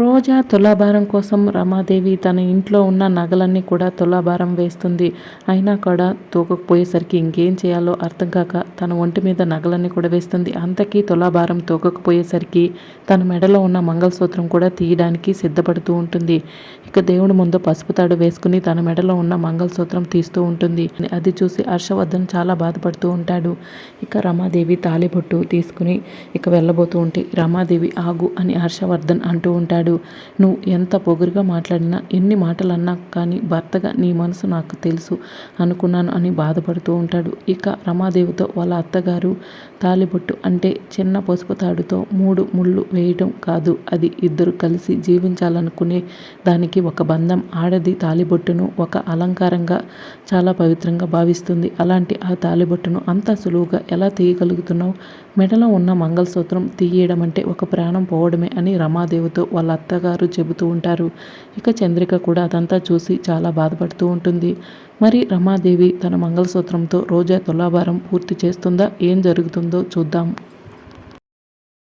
రోజా తులాభారం కోసం రమాదేవి తన ఇంట్లో ఉన్న నగలన్నీ కూడా తులాభారం వేస్తుంది. అయినా కూడా తూకకపోయేసరికి ఇంకేం చేయాలో అర్థం కాక తన ఒంటి మీద నగలన్నీ కూడా వేస్తుంది. అంతకీ తులాభారం తూకకపోయేసరికి తన మెడలో ఉన్న మంగళసూత్రం కూడా తీయడానికి సిద్ధపడుతూ ఉంటుంది. ఇక దేవుడి ముందు పసుపు తాడు వేసుకుని తన మెడలో ఉన్న మంగళసూత్రం తీస్తూ ఉంటుంది. అది చూసి హర్షవర్ధన్ చాలా బాధపడుతూ ఉంటాడు. ఇక రమాదేవి తాలిబొట్టు తీసుకుని ఇక వెళ్ళబోతూ ఉంటే రమాదేవి ఆగు అని హర్షవర్ధన్ అంటూ ఉంటాడు. నువ్వు ఎంత పొగురుగా మాట్లాడినా ఎన్ని మాటలు అన్నా కానీ భర్తగా నీ మనసు నాకు తెలుసు అనుకున్నాను అని బాధపడుతూ ఉంటాడు. ఇక రమాదేవితో వాళ్ళ అత్తగారు తాలిబొట్టు అంటే చిన్న పసుపు తాడుతో మూడు ముళ్ళు వేయడం కాదు. అది ఇద్దరు కలిసి జీవించాలనుకునే దానికి ఒక బంధం. ఆడది తాలిబొట్టును ఒక అలంకారంగా చాలా పవిత్రంగా భావిస్తుంది. అలాంటి ఆ తాలిబొట్టును అంత సులువుగా ఎలా తీయగలుగుతున్నావు? మెడలో ఉన్న మంగళసూత్రం తీయడం అంటే ఒక ప్రాణం పోవడమే అని రమాదేవితో వాళ్ళ అత్తగారు చెబుతూ ఉంటారు. ఇక చంద్రిక కూడా అదంతా చూసి చాలా బాధపడుతూ ఉంటుంది. మరి రమాదేవి తన మంగళసూత్రంతో రోజా తులాభారం పూర్తి చేస్తుందా? ఏం జరుగుతుందో చూద్దాం.